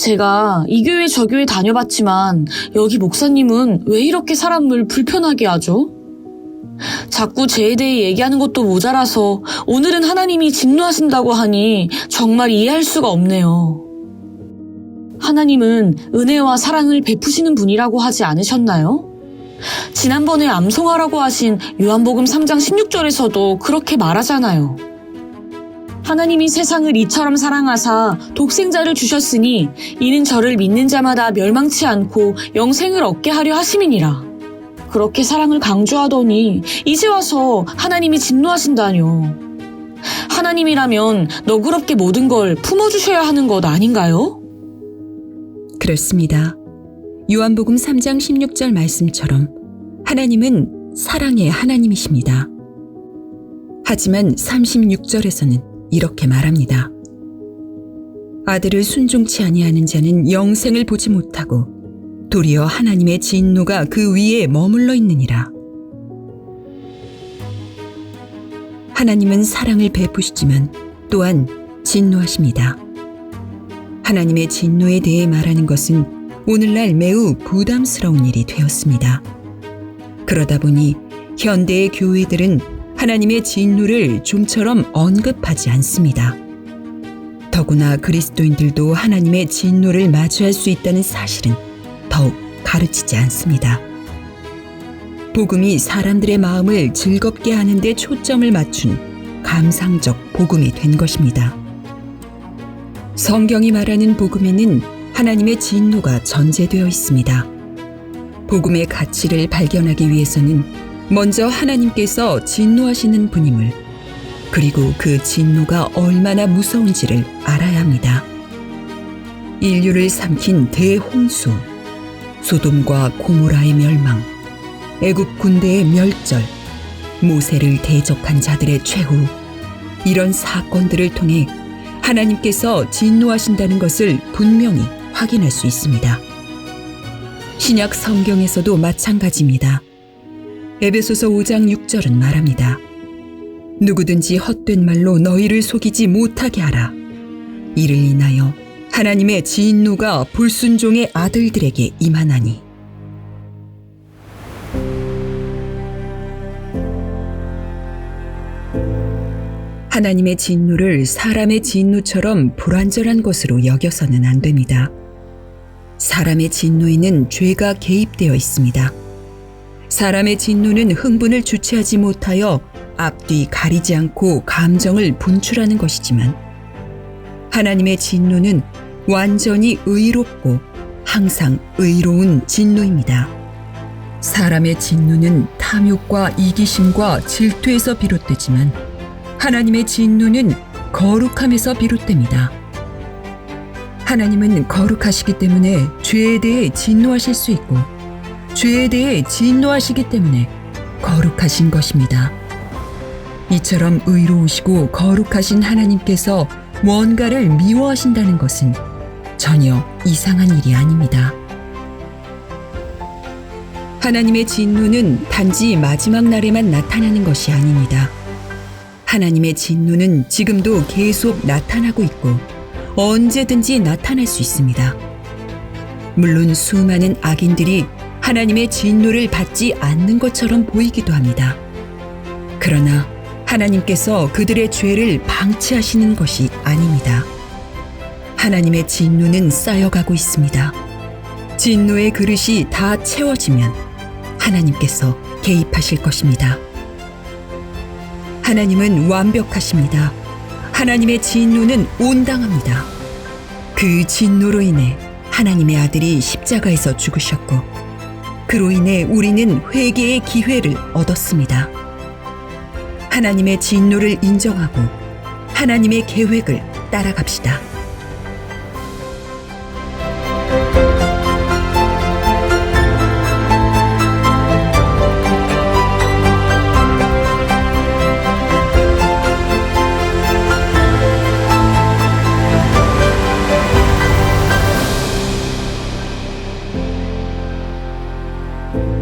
제가 이 교회 저 교회 다녀봤지만 여기 목사님은 왜 이렇게 사람을 불편하게 하죠? 자꾸 죄에 대해 얘기하는 것도 모자라서 오늘은 하나님이 진노하신다고 하니 정말 이해할 수가 없네요. 하나님은 은혜와 사랑을 베푸시는 분이라고 하지 않으셨나요? 지난번에 암송하라고 하신 요한복음 3장 16절에서도 그렇게 말하잖아요. 하나님이 세상을 이처럼 사랑하사 독생자를 주셨으니 이는 저를 믿는 자마다 멸망치 않고 영생을 얻게 하려 하심이니라. 그렇게 사랑을 강조하더니 이제 와서 하나님이 진노하신다뇨. 하나님이라면 너그럽게 모든 걸 품어주셔야 하는 것 아닌가요? 그렇습니다. 요한복음 3장 16절 말씀처럼 하나님은 사랑의 하나님이십니다. 하지만 36절에서는 이렇게 말합니다. 아들을 순종치 아니하는 자는 영생을 보지 못하고 도리어 하나님의 진노가 그 위에 머물러 있느니라. 하나님은 사랑을 베푸시지만 또한 진노하십니다. 하나님의 진노에 대해 말하는 것은 오늘날 매우 부담스러운 일이 되었습니다. 그러다 보니 현대의 교회들은 하나님의 진노를 좀처럼 언급하지 않습니다. 더구나 그리스도인들도 하나님의 진노를 마주할 수 있다는 사실은 더욱 가르치지 않습니다. 복음이 사람들의 마음을 즐겁게 하는데 초점을 맞춘 감상적 복음이 된 것입니다. 성경이 말하는 복음에는 하나님의 진노가 전제되어 있습니다. 복음의 가치를 발견하기 위해서는 먼저 하나님께서 진노하시는 분임을 그리고 그 진노가 얼마나 무서운지를 알아야 합니다. 인류를 삼킨 대홍수, 소돔과 고모라의 멸망, 애굽 군대의 멸절, 모세를 대적한 자들의 최후, 이런 사건들을 통해 하나님께서 진노하신다는 것을 분명히 확인할 수 있습니다. 신약 성경에서도 마찬가지입니다. 에베소서 5장 6절은 말합니다. 누구든지 헛된 말로 너희를 속이지 못하게 하라. 이를 인하여 하나님의 진노가 불순종의 아들들에게 임하나니. 하나님의 진노를 사람의 진노처럼 불완전한 것으로 여겨서는 안 됩니다. 사람의 진노에는 죄가 개입되어 있습니다. 사람의 진노는 흥분을 주체하지 못하여 앞뒤 가리지 않고 감정을 분출하는 것이지만 하나님의 진노는 완전히 의롭고 항상 의로운 진노입니다. 사람의 진노는 탐욕과 이기심과 질투에서 비롯되지만 하나님의 진노는 거룩함에서 비롯됩니다. 하나님은 거룩하시기 때문에 죄에 대해 진노하실 수 있고 죄에 대해 진노하시기 때문에 거룩하신 것입니다. 이처럼 의로우시고 거룩하신 하나님께서 뭔가를 미워하신다는 것은 전혀 이상한 일이 아닙니다. 하나님의 진노는 단지 마지막 날에만 나타나는 것이 아닙니다. 하나님의 진노는 지금도 계속 나타나고 있고 언제든지 나타날 수 있습니다. 물론 수많은 악인들이 하나님의 진노를 받지 않는 것처럼 보이기도 합니다. 그러나 하나님께서 그들의 죄를 방치하시는 것이 아닙니다. 하나님의 진노는 쌓여가고 있습니다. 진노의 그릇이 다 채워지면 하나님께서 개입하실 것입니다. 하나님은 완벽하십니다. 하나님의 진노는 온당합니다. 그 진노로 인해 하나님의 아들이 십자가에서 죽으셨고, 그로 인해 우리는 회개의 기회를 얻었습니다. 하나님의 진노를 인정하고 하나님의 계획을 따라갑시다. Bye.